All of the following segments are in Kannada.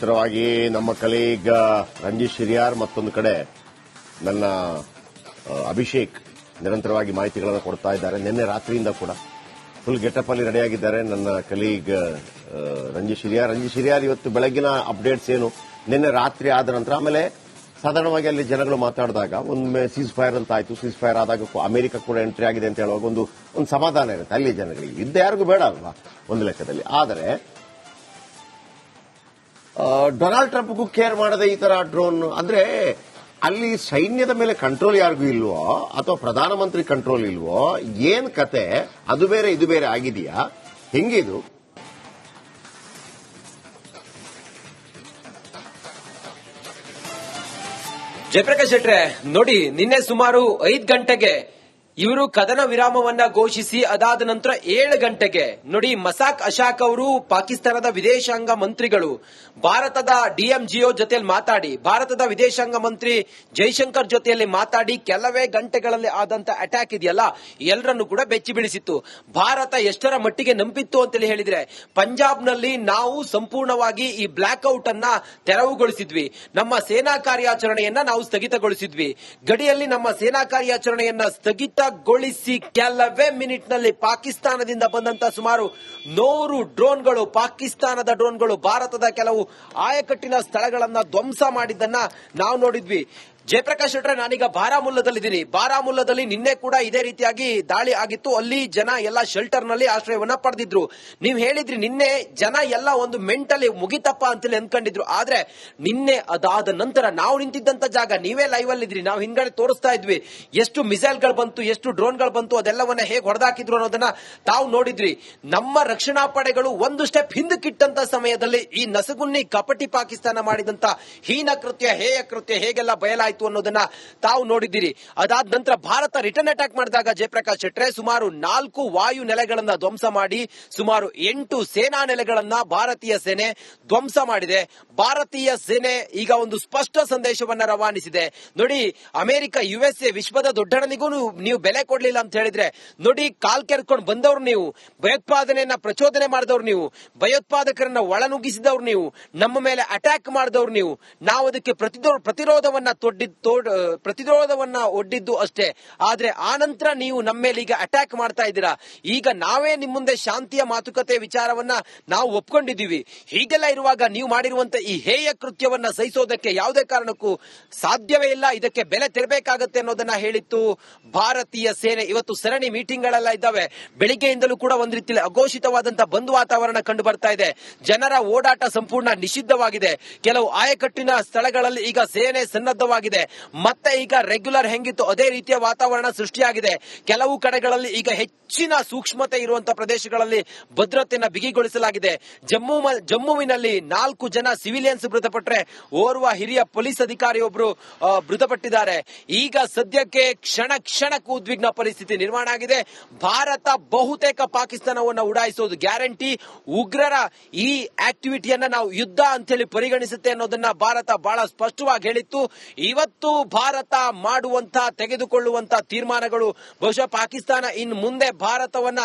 ನಿರಂತರವಾಗಿ ನಮ್ಮ ಕಲೀಗ್ ರಂಜಿತ್ ಶಿರಿಯಾರ್ ಮತ್ತೊಂದು ಕಡೆ ನನ್ನ ಅಭಿಷೇಕ್ ನಿರಂತರವಾಗಿ ಮಾಹಿತಿಗಳನ್ನು ಕೊಡ್ತಾ ಇದ್ದಾರೆ. ನಿನ್ನೆ ರಾತ್ರಿಯಿಂದ ಕೂಡ ಫುಲ್ ಗೆಟಪ್ ಅಲ್ಲಿ ರೆಡಿಯಾಗಿದ್ದಾರೆ ನನ್ನ ಕಲೀಗ್ ರಂಜಿತ್ ಶಿರಿಯಾರ್. ರಂಜಿತ್ ಶಿರಿಯಾರ್ ಇವತ್ತು ಬೆಳಗಿನ ಅಪ್ಡೇಟ್ಸ್ ಏನು? ನಿನ್ನೆ ರಾತ್ರಿ ಆದ ನಂತರ ಆಮೇಲೆ ಸಾಧಾರಣವಾಗಿ ಅಲ್ಲಿ ಜನಗಳು ಮಾತಾಡಿದಾಗ ಒಮ್ಮೆ ಸೀಸ್ ಫೈರ್ ಅಂತ ಆಯ್ತು. ಸೀಸ್ ಫೈರ್ ಆದಾಗ ಅಮೆರಿಕ ಕೂಡ ಎಂಟ್ರಿ ಆಗಿದೆ ಅಂತ ಹೇಳುವಾಗ ಒಂದು ಒಂದು ಸಮಾಧಾನ ಇರುತ್ತೆ. ಅಲ್ಲಿ ಜನಗಳಿಗೆ. ಇದ್ದ ಯಾರಿಗೂ ಬೇಡ ಅಲ್ವಾ? ಒಂದು ಲೆಕ್ಕದಲ್ಲಿ. ಆದರೆ ಡೊನಾಲ್ಡ್ ಟ್ರಂಪ್ಗೂ ಕೇರ್ ಮಾಡದೆ ಈ ತರ ಡ್ರೋನ್ ಅಂದ್ರೆ ಅಲ್ಲಿ ಸೈನ್ಯದ ಮೇಲೆ ಕಂಟ್ರೋಲ್ ಯಾರಿಗೂ ಇಲ್ವೋ, ಅಥವಾ ಪ್ರಧಾನಮಂತ್ರಿ ಕಂಟ್ರೋಲ್ ಇಲ್ವೋ, ಏನ್ ಕತೆ, ಅದು ಬೇರೆ, ಇದು ಬೇರೆ ಆಗಿದೆಯಾ? ಹೆಂಗಿದು ಜಯಪ್ರಕಾಶ್ ಶೆಟ್ರೆ, ನೋಡಿ, ನಿನ್ನೆ ಸುಮಾರು ಐದು ಗಂಟೆಗೆ ಇವರು ಕದನ ವಿರಾಮವನ್ನ ಘೋಷಿಸಿ ಅದಾದ ನಂತರ ಏಳು ಗಂಟೆಗೆ ನೋಡಿ ಮಸಾಕ್ ಅಶಾಕ್ ಅವರು ಪಾಕಿಸ್ತಾನದ ವಿದೇಶಾಂಗ ಮಂತ್ರಿಗಳು, ಭಾರತದ ಡಿಎಂಜಿಒ ಜೊತೆಯಲ್ಲಿ ಮಾತಾಡಿ, ಭಾರತದ ವಿದೇಶಾಂಗ ಮಂತ್ರಿ ಜೈಶಂಕರ್ ಜೊತೆಯಲ್ಲಿ ಮಾತಾಡಿ, ಕೆಲವೇ ಗಂಟೆಗಳಲ್ಲಿ ಆದಂತ ಅಟ್ಯಾಕ್ ಇದೆಯಲ್ಲ, ಎಲ್ಲರನ್ನು ಕೂಡ ಬೆಚ್ಚಿ ಬೀಳಿಸಿತ್ತು. ಭಾರತ ಎಷ್ಟರ ಮಟ್ಟಿಗೆ ನಂಬಿತ್ತು ಅಂತೇಳಿ ಹೇಳಿದ್ರೆ, ಪಂಜಾಬ್ನಲ್ಲಿ ನಾವು ಸಂಪೂರ್ಣವಾಗಿ ಈ ಬ್ಲಾಕ್ ಔಟ್ ಅನ್ನ ತೆರವುಗೊಳಿಸಿದ್ವಿ. ನಮ್ಮ ಸೇನಾ ಕಾರ್ಯಾಚರಣೆಯನ್ನ ನಾವು ಸ್ಥಗಿತಗೊಳಿಸಿದ್ವಿ. ಗಡಿಯಲ್ಲಿ ನಮ್ಮ ಸೇನಾ ಕಾರ್ಯಾಚರಣೆಯನ್ನ ಸ್ಥಗಿತಗೊಳಿಸಿ ಕೆಲವೇ ಮಿನಿಟ್ನಲ್ಲಿ ಪಾಕಿಸ್ತಾನದಿಂದ ಬಂದಂತ ಸುಮಾರು ನೂರು ಡ್ರೋನ್ಗಳು, ಪಾಕಿಸ್ತಾನದ ಡ್ರೋನ್ಗಳು, ಭಾರತದ ಕೆಲವು ಆಯಕಟ್ಟಿನ ಸ್ಥಳಗಳನ್ನ ಧ್ವಂಸ ಮಾಡಿದ್ದನ್ನ ನಾವು ನೋಡಿದ್ವಿ. ಜಯಪ್ರಕಾಶ್ ಶೆಟ್ರೆ, ನಾನೀಗ ಬಾರಾಮುಲ್ಲದಲ್ಲಿದ್ದೀನಿ. ಬಾರಾಮುಲ್ಲದಲ್ಲಿ ನಿನ್ನೆ ಕೂಡ ಇದೇ ರೀತಿಯಾಗಿ ದಾಳಿ ಆಗಿತ್ತು. ಅಲ್ಲಿ ಜನ ಎಲ್ಲ ಶೆಲ್ಟರ್ನಲ್ಲಿ ಆಶ್ರಯವನ್ನ ಪಡೆದಿದ್ರು. ನೀವು ಹೇಳಿದ್ರಿ, ನಿನ್ನೆ ಜನ ಎಲ್ಲ ಒಂದು ಮೆಂಟಲಿ ಮುಗಿತಪ್ಪ ಅಂತೇಳಿ ಅನ್ಕೊಂಡಿದ್ರು. ಆದ್ರೆ ನಿನ್ನೆ ಅದಾದ ನಂತರ ನಾವು ನಿಂತಿದ್ದಂತ ಜಾಗ, ನೀವೇ ಲೈವ್ ಅಲ್ಲಿ ಇದ್ರಿ ನಾವು ಹಿಂಗಡೆ ತೋರಿಸ್ತಾ ಇದ್ವಿ. ಎಷ್ಟು ಮಿಸೈಲ್ಗಳು ಬಂತು, ಎಷ್ಟು ಡ್ರೋನ್ಗಳು ಬಂತು, ಅದೆಲ್ಲವನ್ನ ಹೇಗೆ ಹೊಡೆದಾಕಿದ್ರು ಅನ್ನೋದನ್ನ ತಾವು ನೋಡಿದ್ರಿ. ನಮ್ಮ ರಕ್ಷಣಾ ಪಡೆಗಳು ಒಂದು ಸ್ಟೆಪ್ ಹಿಂದಕ್ಕಿಟ್ಟಂತ ಸಮಯದಲ್ಲಿ ಈ ನಸಗುನ್ನಿ ಕಪಟಿ ಪಾಕಿಸ್ತಾನ ಮಾಡಿದಂತ ಹೀನ ಕೃತ್ಯ, ಹೇಯ ಕೃತ್ಯ ಹೇಗೆಲ್ಲ ಬಯಲಾಯ್ತು ಅನ್ನೋದನ್ನ ತಾವು ನೋಡಿದ್ದೀರಿ. ಅದಾದ ನಂತರ ಭಾರತ ರಿಟರ್ನ್ ಅಟ್ಯಾಕ್ ಮಾಡಿದಾಗ ಜಯಪ್ರಕಾಶ್ ಶೆಟ್ರೆ ಸುಮಾರು ನಾಲ್ಕು ವಾಯು ನೆಲೆಗಳನ್ನ ಧ್ವಂಸ ಮಾಡಿ, ಸುಮಾರು ಎಂಟು ಸೇನಾ ನೆಲೆಗಳನ್ನ ಭಾರತೀಯ ಸೇನೆ ಧ್ವಂಸ ಮಾಡಿದೆ. ಭಾರತೀಯ ಸೇನೆ ಈಗ ಒಂದು ಸ್ಪಷ್ಟ ಸಂದೇಶವನ್ನ ರವಾನಿಸಿದೆ. ನೋಡಿ, ಅಮೆರಿಕ, ಯುಎಸ್ಎ ವಿಶ್ವದ ದೊಡ್ಡಣನಿಗೂ ನೀವು- ಬೆಲೆ ಕೊಡ್ಲಿಲ್ಲ ಅಂತ ಹೇಳಿದ್ರೆ, ನೋಡಿ, ಕಾಲ್ ಕೆರ್ಕೊಂಡು ಬಂದವರು ನೀವು, ಭಯೋತ್ಪಾದನೆಯನ್ನ ಪ್ರಚೋದನೆ ಮಾಡಿದವ್ರು ನೀವು, ಭಯೋತ್ಪಾದಕರನ್ನ ಒಳನುಗ್ಗಿಸಿದವ್ರು ನೀವು, ನಮ್ಮ ಮೇಲೆ ಅಟ್ಯಾಕ್ ಮಾಡಿದವ್ರು ನೀವು, ನಾವು ಅದಕ್ಕೆ ಪ್ರತಿರೋಧವನ್ನ ಪ್ರತಿರೋಧವನ್ನ ಒಡ್ಡಿದ್ದು ಅಷ್ಟೇ. ಆದ್ರೆ ಆ ನಂತರ ನೀವು ನಮ್ಮ ಮೇಲೆ ಈಗ ಅಟ್ಯಾಕ್ ಮಾಡ್ತಾ ಇದ್ದೀರಾ. ಈಗ ನಾವೇ ನಿಮ್ಮ ಮುಂದೆ ಶಾಂತಿಯ ಮಾತುಕತೆ ವಿಚಾರವನ್ನ ನಾವು ಒಪ್ಕೊಂಡಿದ್ದೀವಿ. ಹೀಗೆಲ್ಲ ಇರುವಾಗ ನೀವು ಮಾಡಿರುವಂತ ಈ ಹೇಯ ಕೃತ್ಯವನ್ನ ಸಹಿಸೋದಕ್ಕೆ ಯಾವುದೇ ಕಾರಣಕ್ಕೂ ಸಾಧ್ಯವೇ ಇಲ್ಲ. ಇದಕ್ಕೆ ಬೆಲೆ ತೆರಬೇಕಾಗತ್ತೆ ಅನ್ನೋದನ್ನ ಹೇಳಿತ್ತು ಭಾರತೀಯ ಸೇನೆ. ಇವತ್ತು ಸರಣಿ ಮೀಟಿಂಗ್ ಗಳೆಲ್ಲ ಇದ್ದಾವೆ. ಬೆಳಿಗ್ಗೆಯಿಂದಲೂ ಕೂಡ ಒಂದ್ ರೀತಿಯಲ್ಲಿ ಅಘೋಷಿತವಾದಂತಹ ಬಂದ್ ವಾತಾವರಣ ಕಂಡು ಬರ್ತಾ ಇದೆ. ಜನರ ಓಡಾಟ ಸಂಪೂರ್ಣ ನಿಷಿದ್ಧವಾಗಿದೆ. ಕೆಲವು ಆಯಕಟ್ಟಿನ ಸ್ಥಳಗಳಲ್ಲಿ ಈಗ ಸೇನೆ ಸನ್ನದ್ಧವಾಗಿದೆ. ಮತ್ತೆ ಈಗ ರೆಗ್ಯುಲರ್ ಹೆಂಗಿತ್ತು ಅದೇ ರೀತಿಯ ವಾತಾವರಣ ಸೃಷ್ಟಿಯಾಗಿದೆ. ಕೆಲವು ಕಡೆಗಳಲ್ಲಿ ಈಗ ಹೆಚ್ಚಿನ ಸೂಕ್ಷ್ಮತೆ ಇರುವಂತಹ ಪ್ರದೇಶಗಳಲ್ಲಿ ಭದ್ರತೆಯನ್ನು ಬಿಗಿಗೊಳಿಸಲಾಗಿದೆ. ಜಮ್ಮು ಜಮ್ಮುವಿನಲ್ಲಿ ನಾಲ್ಕು ಜನ ಸಿವಿಲಿಯನ್ಸ್ ಮೃತಪಟ್ಟರೆ ಓರ್ವ ಹಿರಿಯ ಪೊಲೀಸ್ ಅಧಿಕಾರಿಯೊಬ್ಬರು ಒಬ್ರು ಮೃತಪಟ್ಟಿದ್ದಾರೆ. ಈಗ ಸದ್ಯಕ್ಕೆ ಕ್ಷಣ ಕ್ಷಣಕ್ಕೂ ಉದ್ವಿಗ್ನ ಪರಿಸ್ಥಿತಿ ನಿರ್ಮಾಣ ಆಗಿದೆ. ಭಾರತ ಬಹುತೇಕ ಪಾಕಿಸ್ತಾನವನ್ನು ಉಡಾಯಿಸೋದು ಗ್ಯಾರಂಟಿ. ಉಗ್ರರ ಈ ಆಕ್ಟಿವಿಟಿಯನ್ನ ನಾವು ಯುದ್ಧ ಅಂತೇಳಿ ಪರಿಗಣಿಸುತ್ತೆ ಅನ್ನೋದನ್ನ ಭಾರತ ಬಹಳ ಸ್ಪಷ್ಟವಾಗಿ ಹೇಳಿತ್ತು. ಇವತ್ತು ಭಾರತ ಮಾಡುವಂತ ತೆಗೆದುಕೊಳ್ಳುವಂತ ತೀರ್ಮಾನಗಳು, ಬಹುಶಃ ಪಾಕಿಸ್ತಾನ ಇನ್ ಮುಂದೆ ಭಾರತವನ್ನ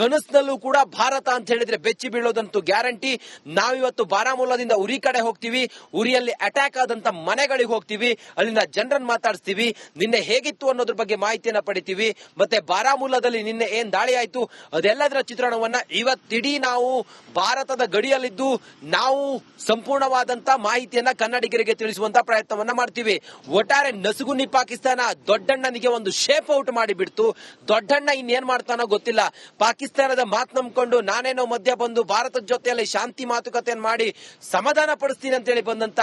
ಕನಸಿನಲ್ಲೂ ಕೂಡ ಭಾರತ ಅಂತ ಹೇಳಿದ್ರೆ ಬೆಚ್ಚಿ ಬೀಳೋದಂತೂ ಗ್ಯಾರಂಟಿ. ನಾವಿವತ್ತು ಬಾರಾಮುಲ್ಲಾದಿಂದ ಉರಿ ಕಡೆ ಹೋಗ್ತೀವಿ, ಉರಿಯಲ್ಲಿ ಅಟ್ಯಾಕ್ ಆದಂತ ಮನೆಗಳಿಗೆ ಹೋಗ್ತೀವಿ, ಅಲ್ಲಿನ ಜನರನ್ನ ಮಾತಾಡಿಸ್ತೀವಿ, ನಿನ್ನೆ ಹೇಗಿತ್ತು ಅನ್ನೋದ್ರ ಬಗ್ಗೆ ಮಾಹಿತಿಯನ್ನ ಪಡಿತೀವಿ, ಮತ್ತೆ ಬಾರಾಮುಲ್ಲಾದಲ್ಲಿ ನಿನ್ನೆ ಏನ್ ದಾಳಿ ಆಯ್ತು ಅದೆಲ್ಲದರ ಚಿತ್ರಣವನ್ನ ಇವತ್ತಿಡೀ ನಾವು ಭಾರತದ ಗಡಿಯಲ್ಲಿದ್ದು ನಾವು ಸಂಪೂರ್ಣವಾದಂತ ಮಾಹಿತಿಯನ್ನ ಕನ್ನಡಿಗರಿಗೆ ತಿಳಿಸುವಂತ ಪ್ರಯತ್ನವನ್ನ ಮಾಡ್ತೀವಿ. ಒಟ್ಟಾರೆ ನಸುಗುನಿ ಪಾಕಿಸ್ತಾನ ದೊಡ್ಡಣ್ಣನಿಗೆ ಒಂದು ಶೇಪ್ ಔಟ್ ಮಾಡಿಬಿಡ್ತು. ದೊಡ್ಡಣ್ಣ ಇನ್ನೇನ್ ಮಾಡ್ತಾನೋ ಗೊತ್ತಿಲ್ಲ. ಪಾಕಿಸ್ತಾನದ ಮಾತು ನಂಬ್ಕೊಂಡು ನಾನೇನೋ ಮಧ್ಯ ಬಂದು ಭಾರತದ ಜೊತೆಯಲ್ಲಿ ಶಾಂತಿ ಮಾತುಕತೆಯನ್ನು ಮಾಡಿ ಸಮಾಧಾನ ಪಡಿಸ್ತೀನಿ ಅಂತೇಳಿ ಬಂದಂತ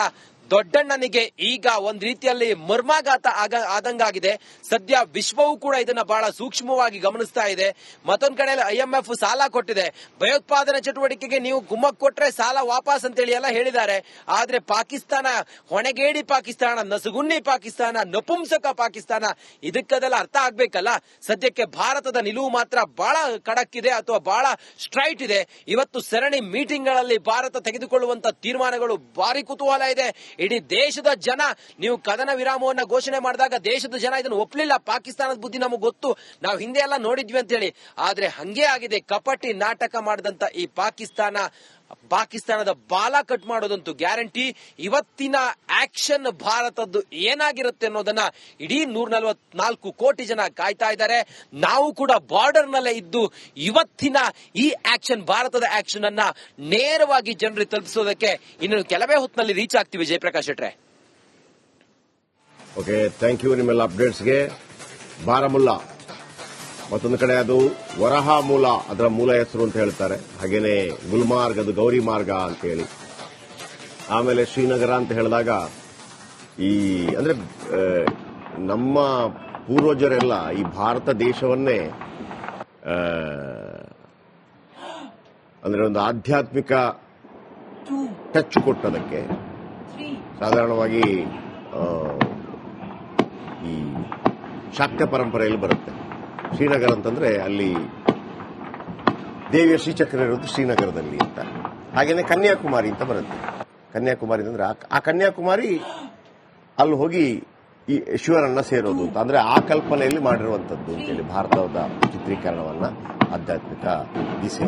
ದೊಡ್ಡಣ್ಣನಿಗೆ ಈಗ ಒಂದ್ ರೀತಿಯಲ್ಲಿ ಮರ್ಮಾಘಾತ ಆಗ ಆದಂಗಾಗಿದೆ. ಸದ್ಯ ವಿಶ್ವವೂ ಕೂಡ ಇದನ್ನ ಬಹಳ ಸೂಕ್ಷ್ಮವಾಗಿ ಗಮನಿಸ್ತಾ ಇದೆ. ಮತ್ತೊಂದ್ ಕಡೆ ಐಎಂಎಫ್ ಸಾಲ ಕೊಟ್ಟಿದೆ. ಭಯೋತ್ಪಾದನೆ ಚಟುವಟಿಕೆಗೆ ನೀವು ಗುಮ್ಮಕ್ ಕೊಟ್ರೆ ಸಾಲ ವಾಪಸ್ ಅಂತೇಳಿ ಎಲ್ಲ ಹೇಳಿದ್ದಾರೆ. ಆದ್ರೆ ಪಾಕಿಸ್ತಾನ ಹೊಣೆಗೇಡಿ ಪಾಕಿಸ್ತಾನ, ನಸುಗುನ್ನಿ ಪಾಕಿಸ್ತಾನ, ನಪುಂಸಕ ಪಾಕಿಸ್ತಾನ, ಇದಕ್ಕದೆಲ್ಲ ಅರ್ಥ ಆಗ್ಬೇಕಲ್ಲ? ಸದ್ಯಕ್ಕೆ ಭಾರತದ ನಿಲುವು ಮಾತ್ರ ಬಹಳ ಖಡಕ್ ಇದೆ ಅಥವಾ ಬಹಳ ಸ್ಟ್ರೈಟ್ ಇದೆ. ಇವತ್ತು ಸರಣಿ ಮೀಟಿಂಗ್ಗಳಲ್ಲಿ ಭಾರತ ತೆಗೆದುಕೊಳ್ಳುವಂತ ತೀರ್ಮಾನಗಳು ಭಾರಿ ಕುತೂಹಲ ಇದೆ. ಇಡೀ ದೇಶದ ಜನ, ನೀವು ಕದನ ವಿರಾಮವನ್ನ ಘೋಷಣೆ ಮಾಡಿದಾಗ ದೇಶದ ಜನ ಇದನ್ನು ಒಪ್ಪಲಿಲ್ಲ ಪಾಕಿಸ್ತಾನದ ಬುದ್ಧಿ ನಮಗೆ ಗೊತ್ತು. ನಾವು ಹಿಂದೆ ಎಲ್ಲ ನೋಡಿದ್ವಿ ಅಂತ ಹೇಳಿ. ಆದ್ರೆ ಹಂಗೆ ಆಗಿದೆ. ಕಪಟಿ ನಾಟಕ ಮಾಡಿದಂತ ಈ ಪಾಕಿಸ್ತಾನ ಪಾಕಿಸ್ತಾನದ ಬಾಲ ಕಟ್ ಮಾಡೋದಂತೂ ಗ್ಯಾರಂಟಿ. ಇವತ್ತಿನ ಆಕ್ಷನ್ ಭಾರತದ್ದು ಏನಾಗಿರುತ್ತೆ ಅನ್ನೋದನ್ನ ಇಡೀ ನೂರ ನಲವತ್ನಾಲ್ಕು ಕೋಟಿ ಜನ ಕಾಯ್ತಾ ಇದ್ದಾರೆ. ನಾವು ಕೂಡ ಬಾರ್ಡರ್ ನಲ್ಲೇ ಇದ್ದು ಇವತ್ತಿನ ಈ ಆಕ್ಷನ್, ಭಾರತದ ಆಕ್ಷನ್ ಅನ್ನ ನೇರವಾಗಿ ಜನರಿಗೆ ತಲುಪಿಸೋದಕ್ಕೆ ಇನ್ನು ಕೆಲವೇ ಹೊತ್ತಿನಲ್ಲಿ ರೀಚ್ ಆಗ್ತೀವಿ ಜಯಪ್ರಕಾಶ್ ಶೆಟ್ರೆ. ಓಕೆ ಥ್ಯಾಂಕ್ ಯು ನಿಮ್ಮೆಲ್ಲ ಅಪ್ಡೇಟ್ಸ್ಗೆ ಬಾರಮುಲ್ಲಾ. ಮತ್ತೊಂದು ಕಡೆ ಅದು ವರಹ ಮೂಲ, ಅದರ ಮೂಲ ಹೆಸರು ಅಂತ ಹೇಳ್ತಾರೆ. ಹಾಗೇನೆ ಗುಲ್ಮಾರ್ಗ್, ಅದು ಗೌರಿ ಮಾರ್ಗ ಅಂತ ಹೇಳಿ. ಆಮೇಲೆ ಶ್ರೀನಗರ ಅಂತ ಹೇಳಿದಾಗ ಈ, ಅಂದ್ರೆ ನಮ್ಮ ಪೂರ್ವಜರೆಲ್ಲ ಈ ಭಾರತ ದೇಶವನ್ನೇ ಅಂದ್ರೆ ಒಂದು ಆಧ್ಯಾತ್ಮಿಕ ಟಚ್ ಕೊಟ್ಟದಕ್ಕೆ. ಸಾಧಾರಣವಾಗಿ ಈ ಶಾಕ್ತ ಪರಂಪರೆಯಲ್ಲಿ ಬರುತ್ತೆ. ಶ್ರೀನಗರ ಅಂತಂದ್ರೆ ಅಲ್ಲಿ ದೇವಿಯ ಶ್ರೀಚಕ್ರ ಇರೋದು ಶ್ರೀನಗರದಲ್ಲಿ ಅಂತ. ಹಾಗೇನೆ ಕನ್ಯಾಕುಮಾರಿ ಅಂತ ಬರುತ್ತೆ. ಕನ್ಯಾಕುಮಾರಿ ಅಂತಂದ್ರೆ ಆ- ಕನ್ಯಾಕುಮಾರಿ ಅಲ್ಲಿ ಹೋಗಿ ಈ ಶಿವನನ್ನ ಸೇರೋದು ಅಂತ. ಅಂದ್ರೆ ಆ ಕಲ್ಪನೆಯಲ್ಲಿ ಮಾಡಿರುವಂತದ್ದು ಅಂತೇಳಿ ಭಾರತದ ಚಿತ್ರೀಕರಣವನ್ನ ಆಧ್ಯಾತ್ಮಿಕ ದಿಸೆ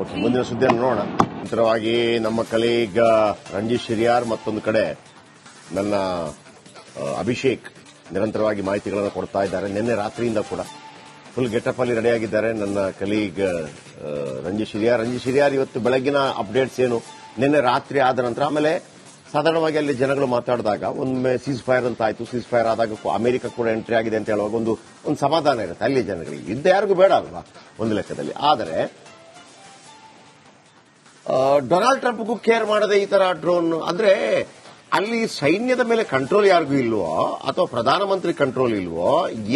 ಓಕೆ ಮುಂದಿನ ಸುದ್ದಿಯನ್ನು ನೋಡೋಣ. ನಂತರವಾಗಿ ನಮ್ಮ ಕಲೀಗ ರಂಜಿತ್ ಶಿರಿಯಾರ್ ಮತ್ತೊಂದು ಕಡೆ ನನ್ನ ಅಭಿಷೇಕ್ ನಿರಂತರವಾಗಿ ಮಾಹಿತಿಗಳನ್ನು ಕೊಡ್ತಾ ಇದ್ದಾರೆ. ನಿನ್ನೆ ರಾತ್ರಿಯಿಂದ ಕೂಡ. ಫುಲ್ ಗೆಟಪ್ ಅಲ್ಲಿ ರೆಡಿಯಾಗಿದ್ದಾರೆ ನನ್ನ ಕಲೀಗ್ ರಂಜಿತ್ ಹಿರಿಯಾರ್ ರಂಜಿತ್ ಹಿರಿಯಾರ್ ಇವತ್ತು ಬೆಳಗಿನ ಅಪ್ಡೇಟ್ಸ್ ಏನು? ನಿನ್ನೆ ರಾತ್ರಿ ಆದ ನಂತರ, ಆಮೇಲೆ ಸಾಧಾರಣವಾಗಿ ಅಲ್ಲಿ ಜನಗಳು ಮಾತಾಡಿದಾಗ, ಒಮ್ಮೆ ಸೀಸ್ ಫೈರ್ ಅಂತ ಆಯ್ತು. ಸೀಸ್ ಫೈರ್ ಆದಾಗ ಅಮೆರಿಕ ಕೂಡ ಎಂಟ್ರಿ ಆಗಿದೆ ಅಂತ ಹೇಳುವಾಗ ಒಂದು ಒಂದು ಸಮಾಧಾನ ಇರುತ್ತೆ. ಅಲ್ಲಿ ಜನಗಳಿಗೆ ಯುದ್ಧ ಯಾರಿಗೂ ಬೇಡ ಅಲ್ವಾ? ಒಂದು ಲೆಕ್ಕದಲ್ಲಿ. ಆದರೆ ಡೊನಾಲ್ಡ್ ಟ್ರಂಪ್ಗೂ ಕೇರ್ ಮಾಡದೆ ಈ ತರ ಡ್ರೋನ್ ಅಂದ್ರೆ ಅಲ್ಲಿ ಸೈನ್ಯದ ಮೇಲೆ ಕಂಟ್ರೋಲ್ ಯಾರಿಗೂ ಇಲ್ವೋ, ಅಥವಾ ಪ್ರಧಾನಮಂತ್ರಿ ಕಂಟ್ರೋಲ್ ಇಲ್ವೋ,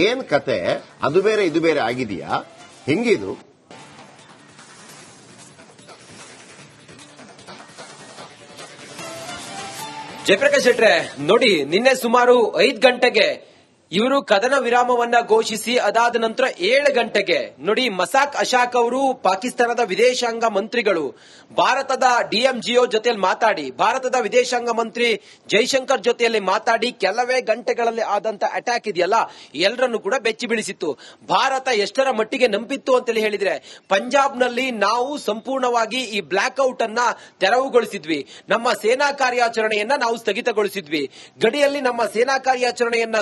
ಏನ್ ಕತೆ, ಅದು ಬೇರೆ, ಇದು ಬೇರೆ ಆಗಿದೆಯಾ? ಹೆಂಗಿದು ಜಯಪ್ರಕಾಶ್ ಶೆಟ್ರೆ, ನೋಡಿ, ನಿನ್ನೆ ಸುಮಾರು ಐದು ಗಂಟೆಗೆ ಇವರು ಕದನ ವಿರಾಮವನ್ನ ಘೋಷಿಸಿ ಅದಾದ ನಂತರ ಏಳು ಗಂಟೆಗೆ ನೋಡಿ ಮಸಾಕ್ ಅಶಾಕ್ ಅವರು ಪಾಕಿಸ್ತಾನದ ವಿದೇಶಾಂಗ ಮಂತ್ರಿಗಳು, ಭಾರತದ ಡಿಎಂಜಿಒ ಜೊತೆಯಲ್ಲಿ ಮಾತಾಡಿ, ಭಾರತದ ವಿದೇಶಾಂಗ ಮಂತ್ರಿ ಜೈಶಂಕರ್ ಜೊತೆಯಲ್ಲಿ ಮಾತಾಡಿ, ಕೆಲವೇ ಗಂಟೆಗಳಲ್ಲಿ ಆದಂತ ಅಟ್ಯಾಕ್ ಇದೆಯಲ್ಲ, ಎಲ್ಲರನ್ನು ಕೂಡ ಬೆಚ್ಚಿ ಬೀಳಿಸಿತ್ತು. ಭಾರತ ಎಷ್ಟರ ಮಟ್ಟಿಗೆ ನಂಬಿತ್ತು ಅಂತೇಳಿ ಹೇಳಿದ್ರೆ, ಪಂಜಾಬ್ನಲ್ಲಿ ನಾವು ಸಂಪೂರ್ಣವಾಗಿ ಈ ಬ್ಲಾಕ್ ಔಟ್ ಅನ್ನ ತೆರವುಗೊಳಿಸಿದ್ವಿ. ನಮ್ಮ ಸೇನಾ ಕಾರ್ಯಾಚರಣೆಯನ್ನ ನಾವು ಸ್ಥಗಿತಗೊಳಿಸಿದ್ವಿ. ಗಡಿಯಲ್ಲಿ ನಮ್ಮ ಸೇನಾ ಕಾರ್ಯಾಚರಣೆಯನ್ನ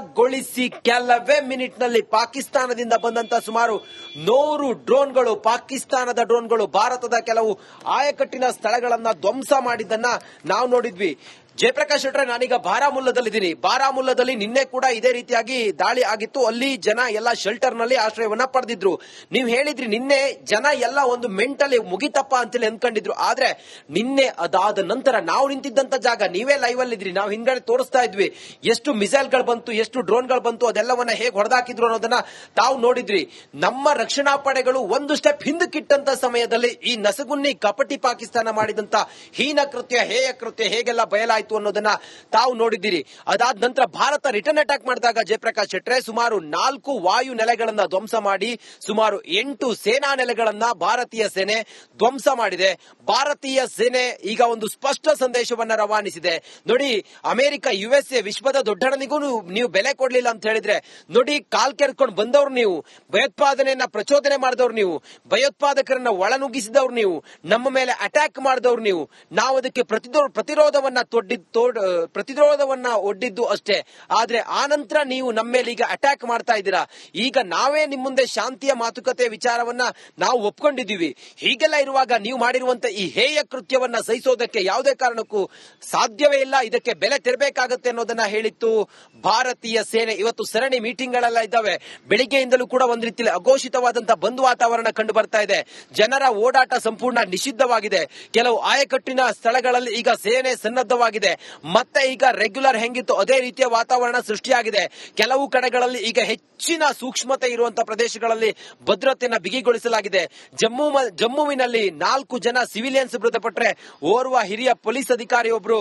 ಸ್ಥಗಿತಗೊಳಿಸಿ ಕೆಲವೇ ಮಿನಿಟ್ನಲ್ಲಿ ಪಾಕಿಸ್ತಾನದಿಂದ ಬಂದಂತ ಸುಮಾರು ನೂರು ಡ್ರೋನ್ಗಳು, ಪಾಕಿಸ್ತಾನದ ಡ್ರೋನ್ಗಳು, ಭಾರತದ ಕೆಲವು ಆಯಕಟ್ಟಿನ ಸ್ಥಳಗಳನ್ನ ಧ್ವಂಸ ಮಾಡಿದ್ದನ್ನ ನಾವು ನೋಡಿದ್ವಿ. ಜಯಪ್ರಕಾಶ್ ಶೆಟ್ರೆ ನಾನೀಗ ಬಾರಾಮುಲ್ಲದಲ್ಲಿದ್ದೀನಿ. ಬಾರಾಮುಲ್ಲದಲ್ಲಿ ನಿನ್ನೆ ಕೂಡ ಇದೇ ರೀತಿಯಾಗಿ ದಾಳಿ ಆಗಿತ್ತು. ಅಲ್ಲಿ ಜನ ಎಲ್ಲ ಶೆಲ್ಟರ್ನಲ್ಲಿ ಆಶ್ರಯವನ್ನ ಪಡೆದಿದ್ರು. ನೀವು ಹೇಳಿದ್ರಿ, ನಿನ್ನೆ ಜನ ಎಲ್ಲ ಒಂದು ಮೆಂಟಲಿ ಮುಗಿತಪ್ಪ ಅಂತೇಳಿ ಅನ್ಕೊಂಡಿದ್ರು. ಆದ್ರೆ ನಿನ್ನೆ ಅದಾದ ನಂತರ ನಾವು ನಿಂತಿದ್ದಂತ ಜಾಗ, ನೀವೇ ಲೈವ್ ಅಲ್ಲಿ ಇದ್ರಿ ನಾವು ಹಿಂದ್ಗಡೆ ತೋರಿಸ್ತಾ ಇದ್ವಿ. ಎಷ್ಟು ಮಿಸೈಲ್ಗಳು ಬಂತು, ಎಷ್ಟು ಡ್ರೋನ್ಗಳು ಬಂತು, ಅದೆಲ್ಲವನ್ನ ಹೇಗೆ ಹೊಡೆದಾಕಿದ್ರು ಅನ್ನೋದನ್ನ ತಾವು ನೋಡಿದ್ರಿ. ನಮ್ಮ ರಕ್ಷಣಾ ಪಡೆಗಳು ಒಂದು ಸ್ಟೆಪ್ ಹಿಂದಕ್ಕಿಟ್ಟಂತ ಸಮಯದಲ್ಲಿ ಈ ನಸಗುನ್ನಿ ಕಪಟಿ ಪಾಕಿಸ್ತಾನ ಮಾಡಿದಂತ ಹೀನ ಕೃತ್ಯ, ಹೇಯ ಕೃತ್ಯ ಹೇಗೆಲ್ಲ ಬಯಲಾಯ್ತು ಅನ್ನೋದನ್ನ ತಾವು ನೋಡಿದ್ದೀರಿ. ಅದಾದ ನಂತರ ಭಾರತ ರಿಟರ್ನ್ ಅಟ್ಯಾಕ್ ಮಾಡಿದಾಗ ಜಯಪ್ರಕಾಶ್ ಶೆಟ್ರೆ ಸುಮಾರು ನಾಲ್ಕು ವಾಯು ನೆಲೆಗಳನ್ನ ಧ್ವಂಸ ಮಾಡಿ, ಸುಮಾರು ಎಂಟು ಸೇನಾ ನೆಲೆಗಳನ್ನ ಭಾರತೀಯ ಸೇನೆ ಧ್ವಂಸ ಮಾಡಿದೆ. ಭಾರತೀಯ ಸೇನೆ ಈಗ ಒಂದು ಸ್ಪಷ್ಟ ಸಂದೇಶವನ್ನ ರವಾನಿಸಿದೆ. ನೋಡಿ, ಅಮೆರಿಕ, ಯುಎಸ್ಎ ವಿಶ್ವದ ದೊಡ್ಡಣನಿಗೂ ನೀವು- ಬೆಲೆ ಕೊಡ್ಲಿಲ್ಲ ಅಂತ ಹೇಳಿದ್ರೆ, ನೋಡಿ, ಕಾಲ್ ಕೆರ್ಕೊಂಡು ಬಂದವರು ನೀವು, ಭಯೋತ್ಪಾದನೆಯನ್ನ ಪ್ರಚೋದನೆ ಮಾಡಿದವರು ನೀವು, ಭಯೋತ್ಪಾದಕರನ್ನ ಒಳನುಗ್ಗಿಸಿದವ್ರು ನೀವು, ನಮ್ಮ ಮೇಲೆ ಅಟ್ಯಾಕ್ ಮಾಡಿದವರು ನೀವು, ನಾವು ಅದಕ್ಕೆ ಪ್ರತಿರೋಧವನ್ನ ತೋಡ್ ಪ್ರತಿರೋಧವನ್ನ ಒಡ್ಡಿದ್ದು ಅಷ್ಟೇ. ಆದ್ರೆ ಆ ನಂತರ ನೀವು ನಮ್ಮ ಮೇಲೆ ಈಗ ಅಟ್ಯಾಕ್ ಮಾಡ್ತಾ ಇದ್ದೀರಾ. ಈಗ ನಾವೇ ನಿಮ್ಮ ಮುಂದೆ ಶಾಂತಿಯ ಮಾತುಕತೆ ವಿಚಾರವನ್ನ ನಾವು ಒಪ್ಕೊಂಡಿದ್ದೀವಿ. ಹೀಗೆಲ್ಲ ಇರುವಾಗ ನೀವು ಮಾಡಿರುವಂತ ಈ ಹೇಯ ಕೃತ್ಯವನ್ನ ಸಹಿಸೋದಕ್ಕೆ ಯಾವುದೇ ಕಾರಣಕ್ಕೂ ಸಾಧ್ಯವೇ ಇಲ್ಲ. ಇದಕ್ಕೆ ಬೆಲೆ ತೆರಬೇಕಾಗುತ್ತೆ ಅನ್ನೋದನ್ನ ಹೇಳಿತ್ತು ಭಾರತೀಯ ಸೇನೆ. ಇವತ್ತು ಸರಣಿ ಮೀಟಿಂಗ್ ಗಳೆಲ್ಲ ಇದ್ದಾವೆ. ಬೆಳಿಗ್ಗೆಯಿಂದಲೂ ಕೂಡ ಒಂದ್ ರೀತಿಯಲ್ಲಿ ಅಘೋಷಿತವಾದಂತಹ ಬಂದ್ ವಾತಾವರಣ ಕಂಡು ಬರ್ತಾ ಇದೆ. ಜನರ ಓಡಾಟ ಸಂಪೂರ್ಣ ನಿಷಿದ್ಧವಾಗಿದೆ. ಕೆಲವು ಆಯಕಟ್ಟಿನ ಸ್ಥಳಗಳಲ್ಲಿ ಈಗ ಸೇನೆ ಸನ್ನದ್ಧವಾಗಿದೆ. ಮತ್ತೆ ಈಗ ರೆಗ್ಯುಲರ್ ಹೆಂಗಿತ್ತು ಅದೇ ರೀತಿಯ ವಾತಾವರಣ ಸೃಷ್ಟಿಯಾಗಿದೆ. ಕೆಲವು ಕಡೆಗಳಲ್ಲಿ ಈಗ ಹೆಚ್ಚಿನ ಸೂಕ್ಷ್ಮತೆ ಇರುವಂತಹ ಪ್ರದೇಶಗಳಲ್ಲಿ ಭದ್ರತೆಯನ್ನು ಬಿಗಿಗೊಳಿಸಲಾಗಿದೆ. ಜಮ್ಮು ಜಮ್ಮುವಿನಲ್ಲಿ ನಾಲ್ಕು ಜನ ಸಿವಿಲಿಯನ್ಸ್ ಮೃತಪಟ್ಟರೆ ಓರ್ವ ಹಿರಿಯ ಪೊಲೀಸ್ ಅಧಿಕಾರಿ ಒಬ್ರು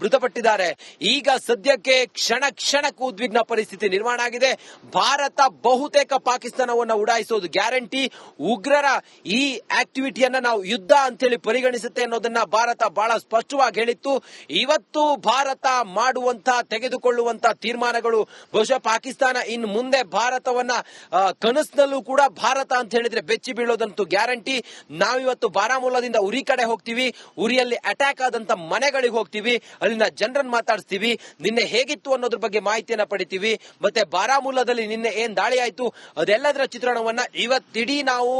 ಮೃತಪಟ್ಟಿದ್ದಾರೆ. ಈಗ ಸದ್ಯಕ್ಕೆ ಕ್ಷಣ ಕ್ಷಣಕ್ಕೂ ಉದ್ವಿಗ್ನ ಪರಿಸ್ಥಿತಿ ನಿರ್ಮಾಣ ಆಗಿದೆ. ಭಾರತ ಬಹುತೇಕ ಪಾಕಿಸ್ತಾನವನ್ನು ಉಡಾಯಿಸೋದು ಗ್ಯಾರಂಟಿ. ಉಗ್ರರ ಈ ಆಕ್ಟಿವಿಟಿಯನ್ನ ನಾವು ಯುದ್ಧ ಅಂತೇಳಿ ಪರಿಗಣಿಸುತ್ತೆ ಅನ್ನೋದನ್ನ ಭಾರತ ಬಹಳ ಸ್ಪಷ್ಟವಾಗಿ ಹೇಳಿತ್ತು. ಇವತ್ತು ಭಾರತ ಮಾಡುವಂತ ತೆಗೆದುಕೊಳ್ಳುವಂತ ತೀರ್ಮಾನಗಳು, ಬಹುಶಃ ಪಾಕಿಸ್ತಾನ ಇನ್ ಮುಂದೆ ಭಾರತವನ್ನ ಕನಸಿನಲ್ಲೂ ಕೂಡ ಭಾರತ ಅಂತ ಹೇಳಿದ್ರೆ ಬೆಚ್ಚಿ ಬೀಳೋದಂತೂ ಗ್ಯಾರಂಟಿ. ನಾವಿವತ್ತು ಬಾರಾಮುಲ್ಲಾದಿಂದ ಉರಿ ಕಡೆ ಹೋಗ್ತೀವಿ, ಉರಿಯಲ್ಲಿ ಅಟ್ಯಾಕ್ ಆದಂತ ಮನೆಗಳಿಗೆ ಹೋಗ್ತೀವಿ, ಅಲ್ಲಿನ ಜನರನ್ನ ಮಾತಾಡಿಸ್ತೀವಿ, ನಿನ್ನೆ ಹೇಗಿತ್ತು ಅನ್ನೋದ್ರ ಬಗ್ಗೆ ಮಾಹಿತಿಯನ್ನ ಪಡಿತೀವಿ, ಮತ್ತೆ ಬಾರಾಮುಲ್ಲಾದಲ್ಲಿ ನಿನ್ನೆ ಏನ್ ದಾಳಿ ಆಯ್ತು ಅದೆಲ್ಲದರ ಚಿತ್ರಣವನ್ನ ಇವತ್ತಿಡೀ ನಾವು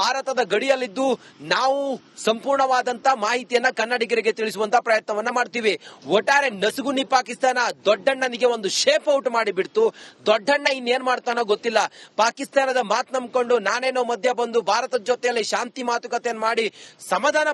ಭಾರತದ ಗಡಿಯಲ್ಲಿದ್ದು ನಾವು ಸಂಪೂರ್ಣವಾದಂತ ಮಾಹಿತಿಯನ್ನ ಕನ್ನಡಿಗರಿಗೆ ತಿಳಿಸುವಂತ ಪ್ರಯತ್ನವನ್ನ ಮಾಡ್ತೀವಿ. ಒಟ್ಟಾರೆ ನಸುಗುನಿ ಪಾಕಿಸ್ತಾನ ದೊಡ್ಡಣ್ಣನಿಗೆ ಒಂದು ಶೇಪ್ ಔಟ್ ಮಾಡಿಬಿಡ್ತು. ದೊಡ್ಡಣ್ಣ ಇನ್ನೇನ್ ಮಾಡ್ತಾನೋ ಗೊತ್ತಿಲ್ಲ. ಪಾಕಿಸ್ತಾನದ ಮಾತು ನಂಬ್ಕೊಂಡು ನಾನೇನೋ ಮಧ್ಯ ಬಂದು ಭಾರತದ ಜೊತೆಯಲ್ಲಿ ಶಾಂತಿ ಮಾತುಕತೆಯನ್ನು ಮಾಡಿ ಸಮಾಧಾನ